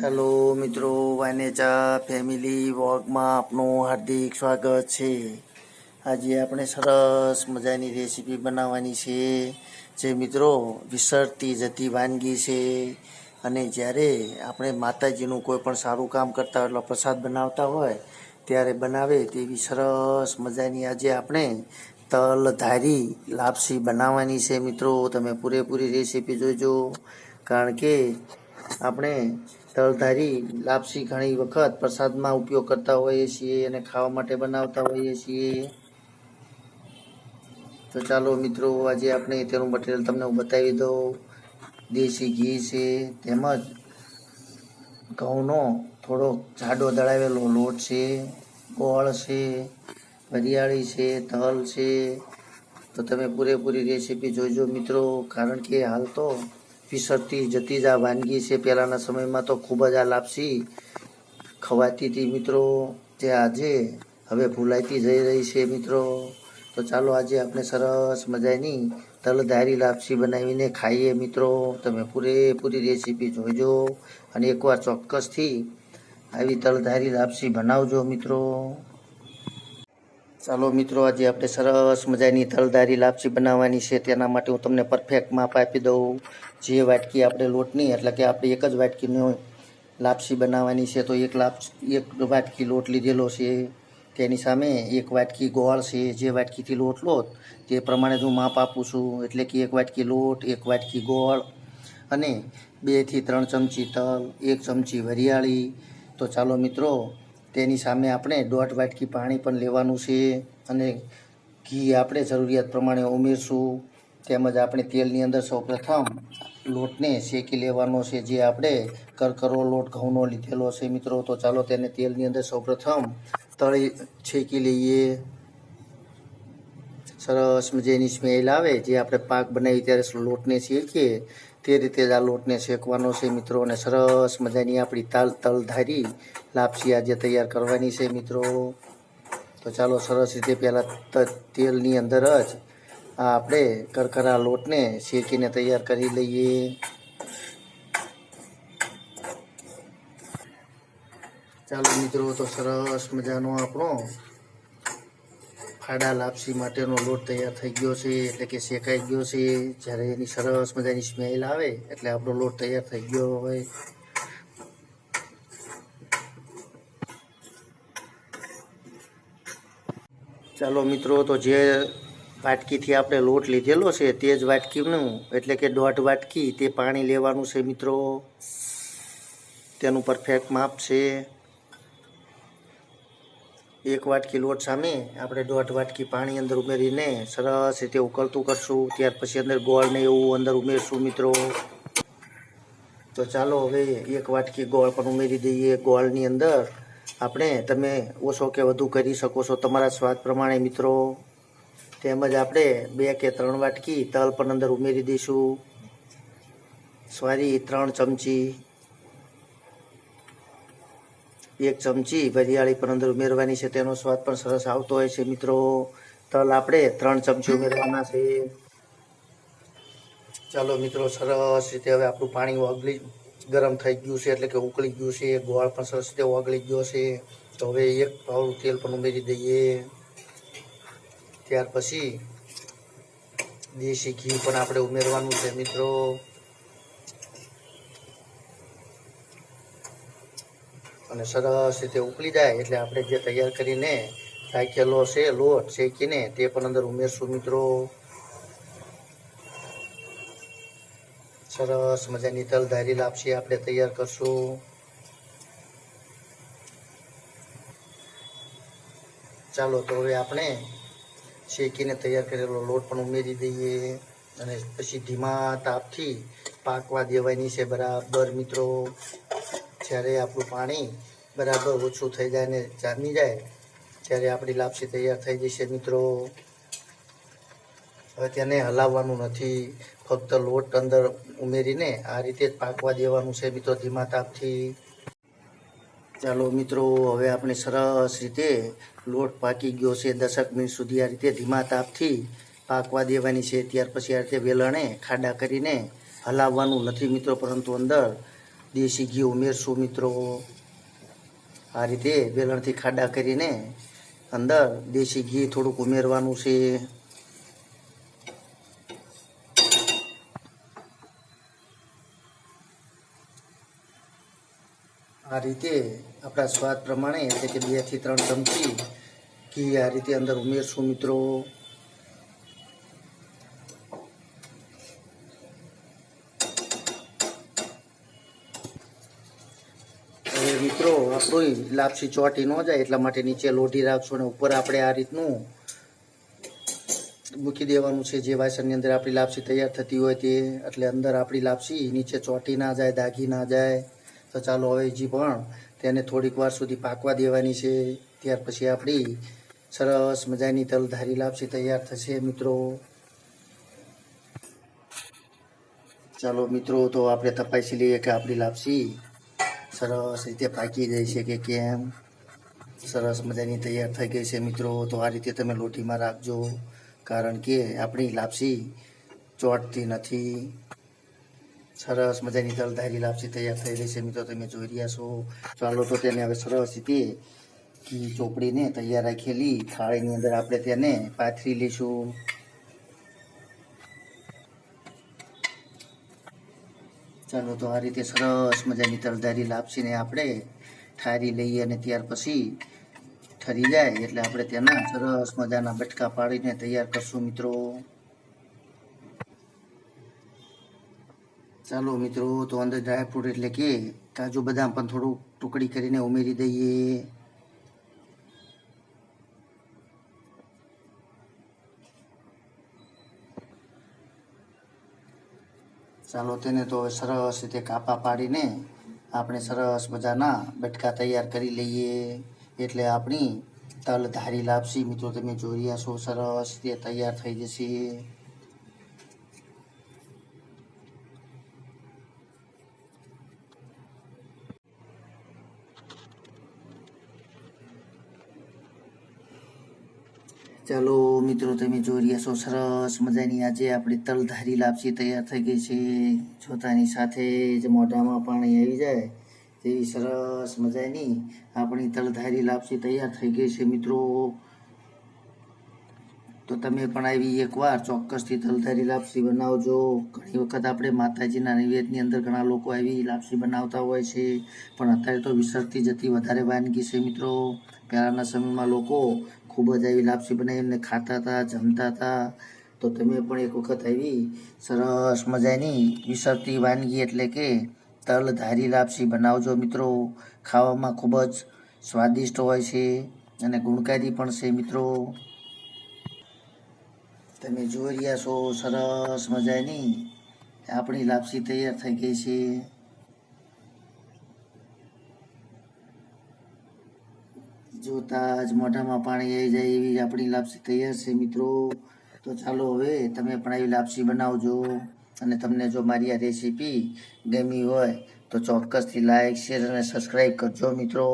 ચાલો મિત્રો વાનેચા ફેમિલી વોગમાં આપનું હાર્દિક સ્વાગત છે. આજે આપણે સરસ મજાની રેસીપી બનાવવાની છે. જે મિત્રો વિસરતી જતી વાનગી છે. અને જ્યારે આપણે માતાજીનું કોઈ પણ સારું કામ કરતા એટલે પ્રસાદ બનાવતા હોય, ત્યારે બનાવે તેવી સરસ મજાની આજે આપણે તલ ધારી લાપસી બનાવવાની છે. મિત્રો, તમે પૂરેપૂરી રેસીપી જોજો. કારણ કે આપણે તલધારી, લાપસી ઘણી વખત પ્રસાદમાં ઉપયોગ કરતા હોઈએ છીએ અને ખાવા માટે બનાવતા હોઈએ છીએ. તો ચાલો મિત્રો, આજે આપણે તેનું મટીરિયલ તમને હું બતાવી દઉં. દેશી ઘી છે, તેમજ ઘઉંનો થોડો જાડો દળાવેલો લોટ છે, ગોળ છે, વરિયાળી છે, તલ છે. તો તમે પૂરેપૂરી રેસીપી જોઈજો મિત્રો, કારણ કે હાલ તો વિસરતી જતી જ આ વાનગી છે. પહેલાંના સમયમાં તો ખૂબ જ આ લાપસી ખવાતી હતી મિત્રો જે આજે હવે ભૂલાતી જઈ રહી છે મિત્રો. તો ચાલો આજે આપણે સરસ મજાની તલધારી લાપસી બનાવીને ખાઈએ મિત્રો. તમે પૂરેપૂરી રેસીપી જોઈજો અને એકવાર ચોક્કસથી આવી તલધારી લાપસી બનાવજો મિત્રો. ચાલો મિત્રો, આજે આપણે સરસ મજાની તલદારી લાપસી બનાવવાની છે. તેના માટે હું તમને પરફેક્ટ માપ આપી દઉં. જે વાટકી આપણે લોટની, એટલે કે આપણે એક જ વાટકીનો લાપસી બનાવવાની છે, તો એક લાપ, એક વાટકી લોટ લીધેલો છે. તેની સામે એક વાટકી ગોળ છે. જે વાટકીથી લોટ લો, તે પ્રમાણે જ હું માપ આપું છું. એટલે કે એક વાટકી લોટ, એક વાટકી ગોળ અને બેથી ત્રણ ચમચી તલ, એક ચમચી વરિયાળી. તો ચાલો મિત્રો તેની સામે આપણે દોઢ વાટકી પાણી પણ લેવાનું છે અને ઘી આપણે જરૂરિયાત પ્રમાણે ઉમેરશું. તેમજ આપણે તેલની અંદર સૌપ્રથમ લોટને શેકી લેવાનો છે જે આપણે કરકરો લોટ, ઘઉંનો લીધેલો છે. મિત્રો, તો ચાલો તેને તેલની અંદર સૌપ્રથમ તળી શેકી લઈએ. સરસ મજાની સ્મેલ આવે. જે આપણે પાક બનાવી ત્યારે લોટને શેકીએ તે રીતે જ આ લોટને શેકવાનો છે, મિત્રો, અને સરસ મજાની આપણી તાલ તલધારી લાપસી આજે તૈયાર કરવાની છે, મિત્રો. તો ચાલો સરસ રીતે પહેલાં તેલની અંદર જ આ આપણે કરકરા લોટને શેકીને તૈયાર કરી લઈએ. ચાલો મિત્રો, તો સરસ મજાનો આપણો ફાડા લાપસી માટેનો લોટ તૈયાર થઈ ગયો છે, એટલે કે શેકાઈ ગયો છે. જ્યારે એની સરસ મજાની સ્મેલ આવે, એટલે આપણો લોટ તૈયાર થઈ ગયો હોય. ચાલો મિત્રો, તો જે વાટકીથી આપણે લોટ લીધેલો છે, તે જ વાટકીનું, એટલે કે દોઢ વાટકી તે પાણી લેવાનું છે મિત્રો. તેનું પરફેક્ટ માપ છે. એક વાટકી લોટ સામે આપણે દોઢ વાટકી પાણી અંદર ઉમેરીને સરસ રીતે ઉકળતું કરશું. ત્યાર પછી અંદર ગોળને એવું અંદર ઉમેરશું મિત્રો. તો ચાલો હવે એક વાટકી ગોળ પણ ઉમેરી દઈએ. ગોળની અંદર આપણે તમે ઓછો કે વધુ કરી શકો છો તમારા સ્વાદ પ્રમાણે મિત્રો. તેમજ આપણે બે કે ત્રણ વાટકી તલ પણ અંદર ઉમેરી દઈશું. સોરી ત્રણ ચમચી એક ચમચી વરિયાળી પણ અંદર ઉમેરવાની છે. તેનો સ્વાદ પણ સરસ આવતો હોય છે મિત્રો. તલ આપણે ત્રણ ચમચી ઉમેરવાના છે. ચાલો મિત્રો, સરસ રીતે હવે આપણું પાણી ઓગળી ગરમ થઈ ગયું છે, એટલે કે ઉકળી ગયું છે. ગોળ પણ સરસ રીતે ઓગળી ગયો છે. તો હવે એક પાવડું તેલ પણ ઉમેરી દઈએ. ત્યાર પછી દેશી ઘી પણ આપણે ઉમેરવાનું છે મિત્રો. અને સરસ રીતે ઉકળી જાય એટલે આપણે જે તૈયાર કરીને રાખેલો છે, લોટ, શેકીને તે પણ અંદર ઉમેરશું મિત્રો. સરસ મજાની તલધારી લાપસી આપણે તૈયાર કરશું. ચાલો તો હવે આપણે શેકીને તૈયાર કરેલો લોટ પણ ઉમેરી દઈએ અને પછી ધીમા તાપથી પાકવા દેવાની છે બરાબર મિત્રો. જ્યારે આપણું પાણી બરાબર ઓછું થઈ જાય ને જામી જાય, ત્યારે આપણી લાપસી તૈયાર થઈ જશે. મિત્રો, હવે તેને હલાવવાનું નથી. ફક્ત લોટ અંદર ઉમેરીને આ રીતે જ પાકવા દેવાનું છે મિત્રો ધીમા તાપથી. ચાલો મિત્રો, હવે આપણે સરસ રીતે લોટ પાકી ગયો છે. દસક મિનિટ સુધી આ રીતે ધીમા તાપથી પાકવા દેવાની છે. ત્યાર પછી આ રીતે વેલણે ખાડા કરીને હલાવવાનું નથી મિત્રો, પરંતુ અંદર દેશી ઘી ઉમેરશું મિત્રો. આ રીતે વેલણથી ખાડા કરીને અંદર દેશી ઘી થોડુંક ઉમેરવાનું છે. આ રીતે આપણા સ્વાદ પ્રમાણે એટલે કે બેથી ત્રણ ચમચી ઘી આ રીતે અંદર ઉમેરશું મિત્રો હવે મિત્રો આપણું લાપસી ચોટી ન જાય, એટલા માટે નીચે લોઢી રાખશું અને ઉપર આપણે આ રીતનું મૂકી દેવાનું છે. જે વાસણની અંદર આપણી લાપસી તૈયાર થતી હોય તે, એટલે અંદર આપણી લાપસી નીચે ચોટી ના જાય, દાગી ના જાય. તો ચાલો હવે હજી પણ તેને થોડીક વાર સુધી પાકવા દેવાની છે. ત્યાર પછી આપણી સરસ મજાની તલધારી લાપસી તૈયાર થશે, મિત્રો. ચાલો મિત્રો, તો આપણે તપાસી લઈએ કે આપણી લાપસી સરસ રીતે પાકી જાય છે કે કેમ? સરસ મજાની તૈયાર થઈ ગઈ છે મિત્રો. તો આ રીતે તમે લોટીમાં રાખજો. કારણ કે આપણી લાપસી ચોટતી નથી. સરસ મજાની તલધારી લાપસી તૈયાર થઈ રહી છે મિત્રો. તમે જોઈ રહ્યા છો. ચાલો તો તેને હવે સરસ રીતે ચોપડીને તૈયાર રાખેલી થાળીની અંદર આપણે તેને પાથરી લઈશું. ચાલો તો આ રીતે સરસ મજાની તલધારી લાપસીને આપણે ઠારી લઈએ અને ત્યાર પછી ઠરી જાય એટલે આપણે તેના સરસ મજાના બટકા પાડીને તૈયાર કરશું મિત્રો. ચાલો મિત્રો, તો અંદર ડ્રાયફ્રૂટ એટલે કે કાજુ બદામ પણ થોડું ટુકડી કરીને ઉમેરી દઈએ. ચાલો તેને તો સરસ રીતે કાપા પાડીને આપણે સરસ મજાના બટકા તૈયાર કરી લઈએ. એટલે આપણી તલ ધારી લાપસી મિત્રો તમે જોઈ રહ્યા છો, સરસ રીતે તૈયાર થઈ જશે. ચાલો મિત્રો, તમે જોઈ છો, સરસ મજાની આજે આપણી તલધારી લાપસી તૈયાર થઈ ગઈ છે. જોતાની સાથે જ મોઢામાં પાણી આવી જાય તેવી સરસ મજાની આપણી તલધારી લાપસી તૈયાર થઈ ગઈ છે મિત્રો. તો તમે પણ આવી એકવાર ચોક્કસથી તલધારી લાપસી બનાવજો. ઘણી વખત આપણે માતાજીના નૈવેદ્યની અંદર ઘણા લોકો આવી લાપસી બનાવતા હોય છે, પણ અત્યારે તો વિસરતી જતી વધારે વાનગી છે મિત્રો. પહેલાંના સમયમાં લોકો ખૂબ જ આવી લાપસી બનાવી અને ખાતા હતા, જમતા હતા. તો તમે પણ એક વખત આવી સરસ મજાની વિસરતી વાનગી એટલે કે તલ ધારી લાપસી બનાવજો મિત્રો. ખાવામાં ખૂબ જ સ્વાદિષ્ટ હોય છે અને ગુણકારી પણ છે મિત્રો. તમે જોઈ રહ્યા છો સરસ મજાની આપણી લાપસી તૈયાર થઈ ગઈ છે. જોતા જ મોઢામાં પાણી આવી જાય એવી આપણી લાપસી તૈયાર છે મિત્રો. તો ચાલો હવે તમે પણ આવી લાપસી બનાવજો અને તમને જો મારી આ રેસીપી ગમી હોય તો ચોક્કસથી લાઈક શેર અને સબસ્ક્રાઈબ કરજો મિત્રો.